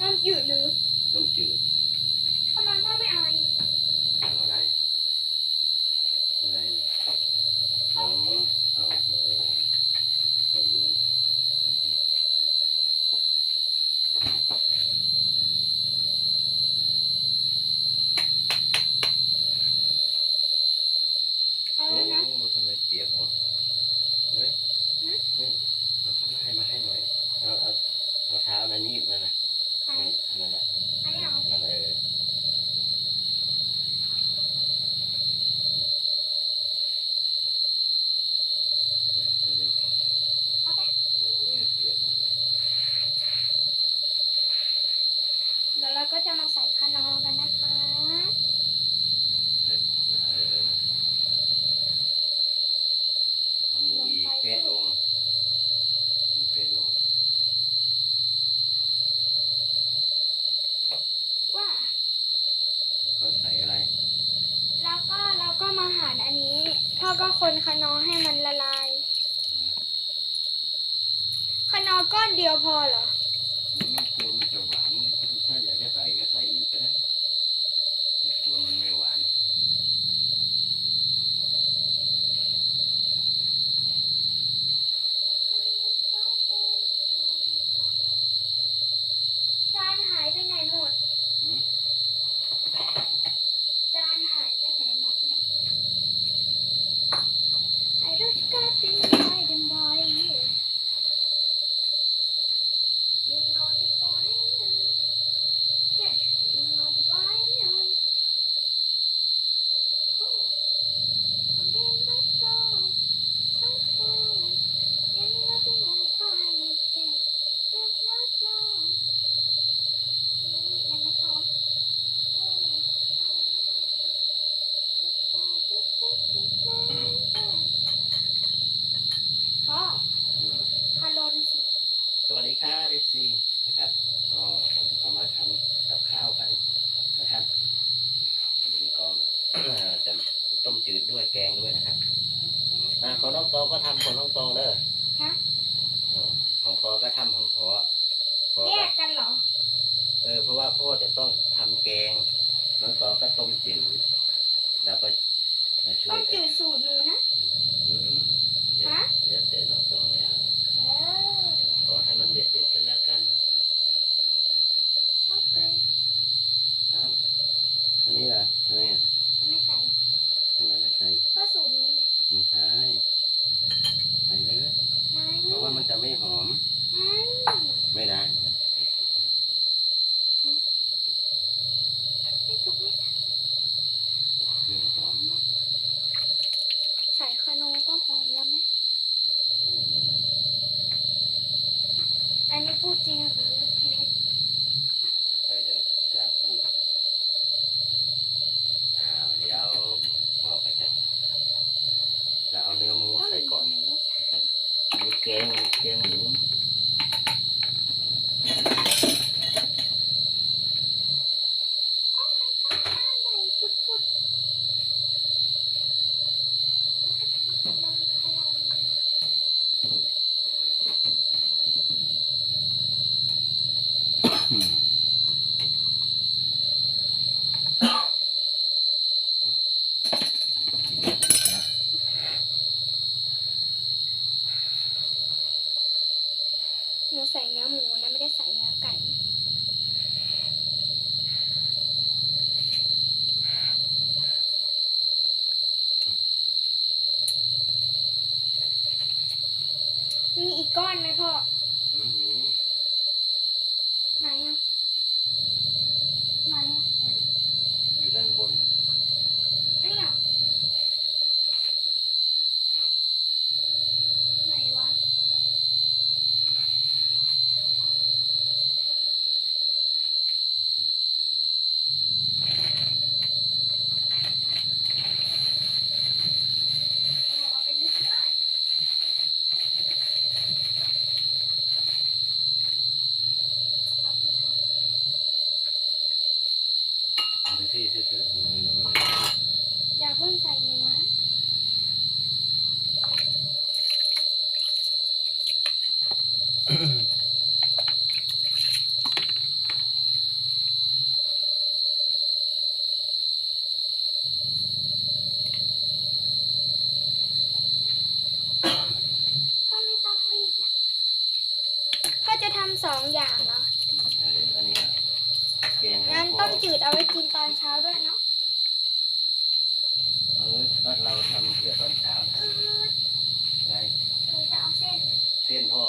น้ำจืดหรือต้มจืดทำไมพ่อไม่เอาอีกเอาอะไรอะไรเนี่ยอ๋อเอาเออเอาดูเอาโอ้แล้วนะ โหทำไมเปียกหมดเฮ้ยหืมเฮ้ยเอาข้างในมาให้หน่อยเอาเอาเอาเท้านะนีบนั่นน่ะใคร อันนั่นแหละ อันนี้เอา นั่นเออเฮ้ยเร็ว เอาไป ๆโอ้ยเปียกหมด เดี๋ยวเราก็จะมาใส่ขนมกันนะคะ เฮ้ยเออเออเอามืออีกเพชรลงมือเพชรลง ว่า แล้วก็ใส่อะไร แล้วก็เราก็มาหั่นอันนี้ พ่อก็ คนขนอให้มันละลาย ขนอก้อนเดียวพอเหรอ มันกลัวมันจะหวาน ถ้าอยากจะใส่ก็ใส่อีกก็ได้แต่กลัวมันไม่หวาน จานหายไปไหนหมด หืม จานหายไปไหนหมดเนี่ย I just got this by the boy You know the boy Yes, you know the boy Oh, and then let's go so far And nothing will find us there There's no song นี่ยังไม่เข้าเออพ่อ หืม คารนสิ สวัสดีครับเอฟซีนะครับก็เราจะมาทำกับข้าวกันนะครับวันนี้ก็ จะต้มจืดด้วยแกงด้วยนะครับอ่าของน้องโตก็ทำของน้องโตเด้อ ฮะ อ๋อของพ่อก็ทำของพ่อพ่อ แย ก็ กกันเหรอ เออเพราะว่าพ่อจะต้องทำแกง น้องตองก็ต้มจืดแล้วก็มาช่วต้อยงกัจืนดสูตรหนูนะ อืมเดี๋ยวฮะ เดี๋ยวแต่น้องตองเลยอะเออขอให้มันเด็ดเด็ดๆก็แล้วกันโอเคอ้าวอันนี้อะอันนี้อะไม่ใส่ทำไมไม่ใส่ก็สูตรหนูไม่ใช่ใส่เลย ไม่เพราะว่ามันจะไม่หอมไม่ไม่ได้ ไม่จุกไม่ใส่ ไม่หอมเนาะ ใส่คาโนก็หอมแล้วไหมอันนี้พูดจริงหรือเท็จ ใครจะกล้าพูดอ้าวเดี๋ยวพ่อไปจะจะเอาเนื้อหมูใส่ก่อน มีแกงแกงหมู โอ้ my god จานใหญ่สุดๆลงพลัง หนู ใส่เนื้อหมูนะไม่ได้ใส่เนื้อไก่มีอีกก้อนไหมพ่อ ก็ไม่ต้องรีบนะพ่อจะทำสองอย่างเหรอนนะงั้นต้มจืดเอาไว้กินตอนเช้าด้วยเนาะเออก็เราทำเผื่อตอนเช้าไงหนูจะเอาเส้น เส้นพ่อ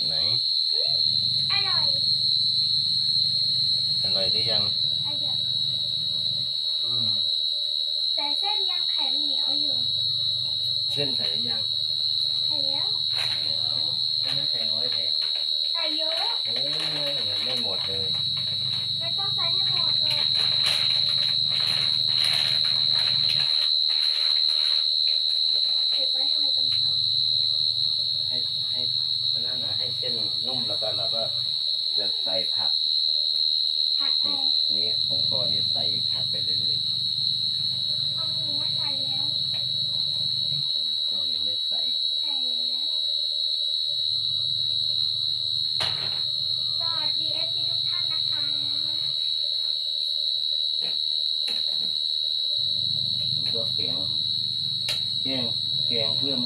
าดไหน อร่อย อร่อยหรือยัง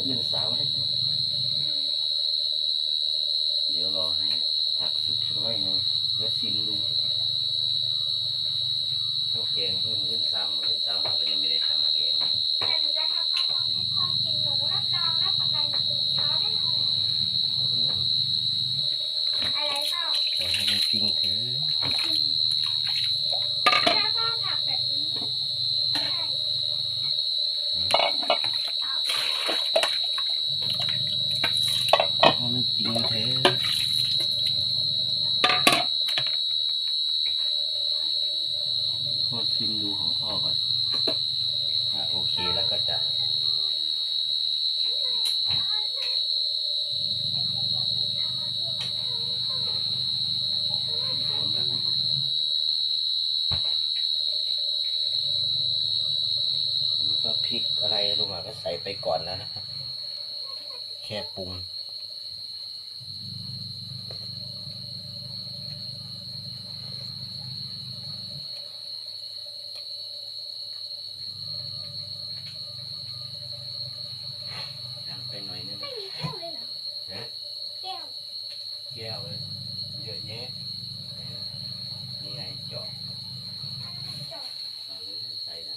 เอื้อนสาวเลย ไปก่อนแล้วนะครับ แค่ปรุงดังไปหน่อยนึงไม่มีแก้วเลยเหรอนะแก้ว แก้วเลยเยอะแยะเออนี่ไงเจาะ จบ เอาเลยใส่ได้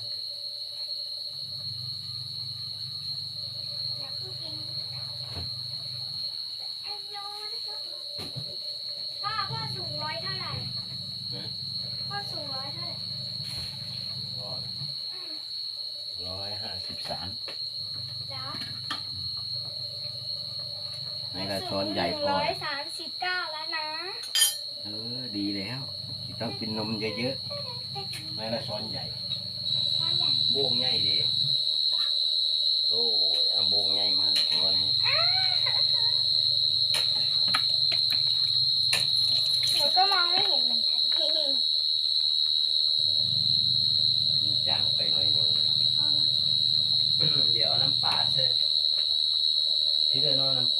อยากคือกินแอนโยนะครับพ่อพ่อสูงร้อยเท่าไหร่ นะ พ่อสูงร้อยเท่าไหร่ ก็ อืม ร้อยห้าสิบสาม เดี๋ยว ในละช้อนใหญ่พอร้อยสามสิบเก้าแล้วนะเออดีแล้วต้องกินนมเยอะๆในละช้อนใหญ่ช้อนใหญ่โบงใหญ่เด้โอ้ยเอาโบงใหญ่มากก่อนหนูก็มองไม่เห็นเหมือนกันมันจางไปหน่อยนึงเดี๋ยวเอาน้ำปลาเซ่ที่เดินเอาน้ำ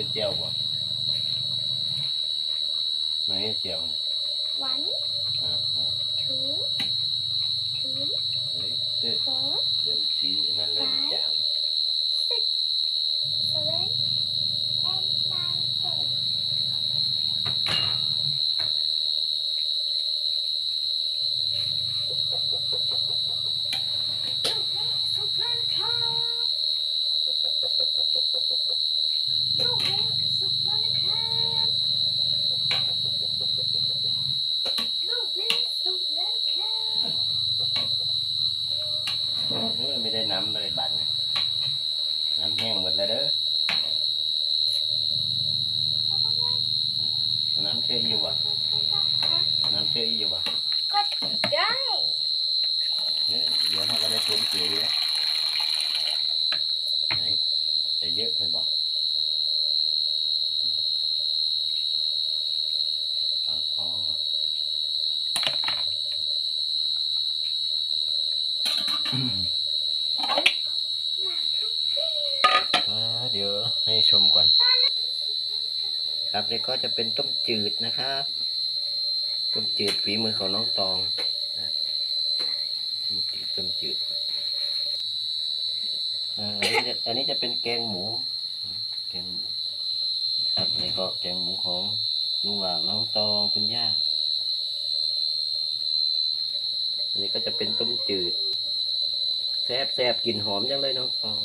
เส้นเจียวบ่ไหนเจียวน่ะ วัน อ่าไหน ทูทู เฮ้ยเส้น โฟร์ เส้นสีอันนั้นเริ่มจาง ซิกเซเว่นแอนไนน์เทนลูกนี้สุกแล้วนะครับลูกนี้สุกแล้วนะครับลูกนี้สุกแล้วครับ เฮ้ยไม่ได้น้ำเลยบั่นน่ะน้ำแห้งหมดแล้วเด้อ แล้วก็ว่า น้ำเชื่ออยู่บ่ฮะน้ำเชื่ออยู่บ่ก็ได้เนี่ยเดี๋ยวเราก็ได้เต็มเจียวแล้วไหนจะเยอะไปบ่ปากคออ่าเดี๋ยวให้ชมก่อน ครับนี่ก็จะเป็นต้มจืดนะครับต้มจืดฝีมือของน้องตองนะต้มจืดต้มจืดอันนี้จะเป็นแกงหมูแกงหมูครับนี่ก็แกงหมูของลุงหว่างน้องตองคุณย่าอันนี้ก็จะเป็นต้มจืดแซ่บแซ่บกลิ่นหอมจังเลยน้องฟอง